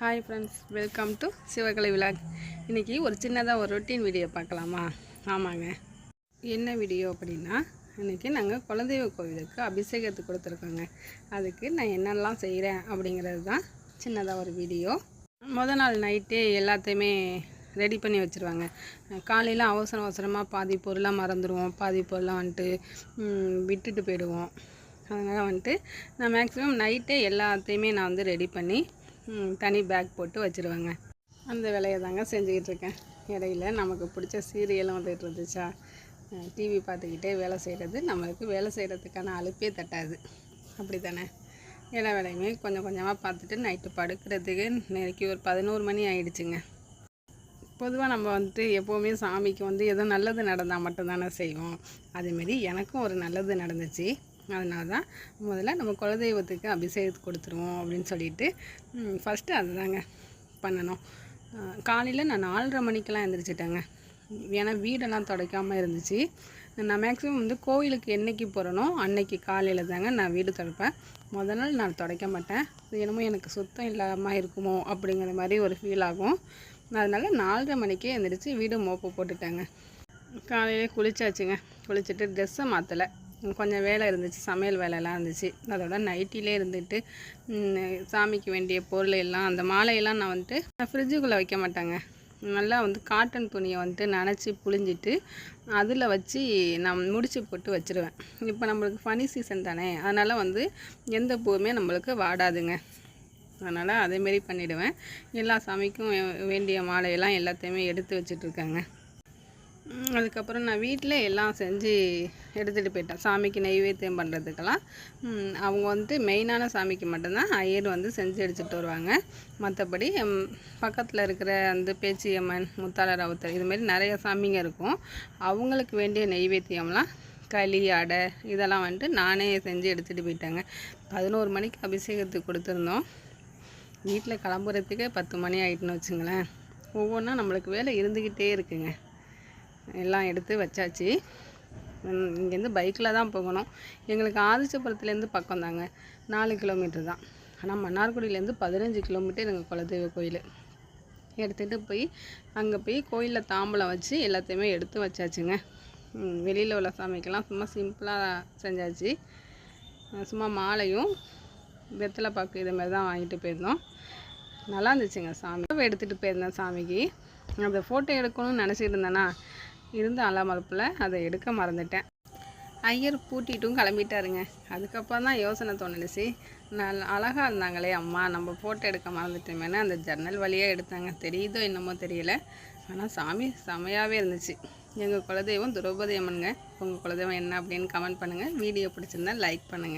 Hi friends welcome to Sivakalai விழாக் இன்றைக்கி ஒரு சின்னதாக ஒரு ரொட்டீன் வீடியோ பார்க்கலாமா? ஆமாங்க. என்ன வீடியோ அப்படின்னா இன்றைக்கி நாங்கள் குலதெய்வ கோவிலுக்கு அபிஷேகத்துக்கு கொடுத்துருக்கோங்க. அதுக்கு நான் என்னெல்லாம் செய்கிறேன் அப்படிங்கிறது தான் சின்னதாக ஒரு வீடியோ முத நாள் நைட்டே எல்லாத்தையுமே ரெடி பண்ணி வச்சுருவாங்க. காலையில் அவசர அவசரமாக பாதி பொருளாக மறந்துடுவோம் பாதி பொருளாக வந்துட்டு விட்டுட்டு போயிடுவோம். அதனால் வந்துட்டு நான் மேக்ஸிமம் நைட்டே எல்லாத்தையுமே நான் வந்து ரெடி பண்ணி தனி பேக் போட்டு வச்சுருவேங்க. அந்த வேலையை தாங்க செஞ்சுக்கிட்டு இருக்கேன். இடையில நமக்கு பிடிச்ச சீரியலும் வந்துட்டு இருந்துச்சா? டிவி பார்த்துக்கிட்டே வேலை செய்கிறது நம்மளுக்கு வேலை செய்கிறதுக்கான அழுப்பே தட்டாது. அப்படி தானே எல்லா வேலையுமே கொஞ்சம் கொஞ்சமாக பார்த்துட்டு நைட்டு படுக்கிறதுக்கு நேரைக்கு ஒரு பதினோரு மணி ஆயிடுச்சுங்க. பொதுவாக நம்ம வந்துட்டு எப்போவுமே சாமிக்கு வந்து ஏதோ நல்லது நடந்தால் மட்டும்தானே செய்வோம். அதேமாரி எனக்கும் ஒரு நல்லது நடந்துச்சு. அதனால தான் முதல்ல நம்ம குலதெய்வத்துக்கு அபிஷேகத்துக்கு கொடுத்துருவோம் அப்படின்னு சொல்லிட்டு ஃபஸ்ட்டு அதுதாங்க பண்ணணும். காலையில் நான் நாலரை மணிக்கெல்லாம் எழுந்திரிச்சிட்டேங்க ஏன்னா வீடெல்லாம் துடைக்காமல் இருந்துச்சு. நான் மேக்ஸிமம் வந்து கோயிலுக்கு என்னைக்கு போகிறேனோ அன்னைக்கு காலையில் தாங்க நான் வீடு துடைப்பேன். முதல் நாள் நான் துடைக்க மாட்டேன். இது என்னமோ எனக்கு சுத்தம் இல்லாமல் இருக்குமோ அப்படிங்கிற மாதிரி ஒரு ஃபீல் ஆகும். அதனால் நாலரை மணிக்கே எழுந்திரிச்சு வீடு மோப்பு போட்டுட்டேங்க. காலையிலே குளிச்சாச்சுங்க. குளிச்சுட்டு ட்ரெஸ்ஸை மாற்றலை கொஞ்சம் வேலை இருந்துச்சு சமையல் வேலையெல்லாம் இருந்துச்சு. அதோட நைட்டிலே இருந்துட்டு சாமிக்கு வேண்டிய பொருள் எல்லாம் அந்த மாலையெல்லாம் நான் வந்துட்டு நான் ஃப்ரிட்ஜுக்குள்ளே வைக்க மாட்டேங்க. நல்லா வந்து காட்டன் துணியை வந்துட்டு நனைச்சி புழிஞ்சிட்டு அதில் வச்சு நான் முடிச்சு போட்டு வச்சுருவேன். இப்போ நம்மளுக்கு ஃபனி சீசன் தானே அதனால் வந்து எந்த பூவுமே நம்மளுக்கு வாடாதுங்க. அதனால் அதேமாரி பண்ணிவிடுவேன் எல்லா சாமிக்கும் வேண்டிய மாலையெல்லாம் எல்லாத்தையுமே எடுத்து வச்சுட்ருக்கேங்க அதுக்கப்புறம் நான் வீட்டில் எல்லாம் செஞ்சு எடுத்துகிட்டு போயிட்டேன். சாமிக்கு நெய்வேத்தியம் பண்ணுறதுக்கெல்லாம் அவங்க வந்துட்டு மெயினான சாமிக்கு மட்டும்தான் ஐயர் வந்து செஞ்சு எடுத்துகிட்டு வருவாங்க. மற்றபடி பக்கத்தில் இருக்கிற அந்த பேச்சியம்மன் முத்தாள ராவுத்தர் இதுமாரி நிறைய சாமிங்க இருக்கும். அவங்களுக்கு வேண்டிய நெய்வேத்தியம்லாம் களி அடை இதெல்லாம் வந்துட்டு நானே செஞ்சு எடுத்துகிட்டு போயிட்டேங்க. பதினோரு மணிக்கு அபிஷேகத்துக்கு கொடுத்துருந்தோம். வீட்டில் கிளம்புறதுக்கே பத்து மணி ஆகிட்டுன்னு வச்சுங்களேன். ஒவ்வொன்றா நம்மளுக்கு வேலை இருந்துக்கிட்டே இருக்குங்க. எல்லாம் எடுத்து வச்சாச்சு. இங்கேருந்து பைக்கில் தான் போகணும். எங்களுக்கு ஆதிச்சபுரத்துலேருந்து பக்கம் தாங்க. நாலு கிலோமீட்டர் தான். ஆனால் மன்னார்குடியிலேருந்து பதினஞ்சு கிலோமீட்டர் எங்கள் குலதெய்வ கோயில். எடுத்துகிட்டு போய் அங்கே போய் கோயிலில் தாம்பலம் வச்சு எல்லாத்தையுமே எடுத்து வச்சாச்சுங்க. வெளியில் உள்ள சாமிக்கெல்லாம் சும்மா சிம்பிளாக செஞ்சாச்சு. சும்மா மாலையும் வெத்தலை பாக்கு இது மாதிரி தான் வாங்கிட்டு போயிருந்தோம். நல்லா இருந்துச்சுங்க சாமி. எடுத்துகிட்டு போயிருந்தேன் சாமிக்கு. அந்த ஃபோட்டோ எடுக்கணும்னு நினச்சிட்டு இருந்தேன்னா இருந்த அலமறுப்பில் அதை எடுக்க மறந்துட்டேன். ஐயர் பூட்டிட்டும் கிளம்பிட்டாருங்க. அதுக்கப்புறம் தான் யோசனை தோணுச்சு. நல் அழகாக இருந்தாங்களே அம்மா நம்ம ஃபோட்டோ எடுக்க மறந்துட்டோமேனு அந்த ஜன்னல் வழியாக எடுத்தாங்க. தெரியுதோ என்னமோ தெரியல. ஆனால் சாமி செமையாகவே இருந்துச்சு. எங்கள் குலதெய்வம் திரௌபதி அம்மனுங்க. உங்கள் குலதெய்வம் என்ன அப்படின்னு கமெண்ட் பண்ணுங்கள் வீடியோ பிடிச்சிருந்தா லைக் பண்ணுங்கள்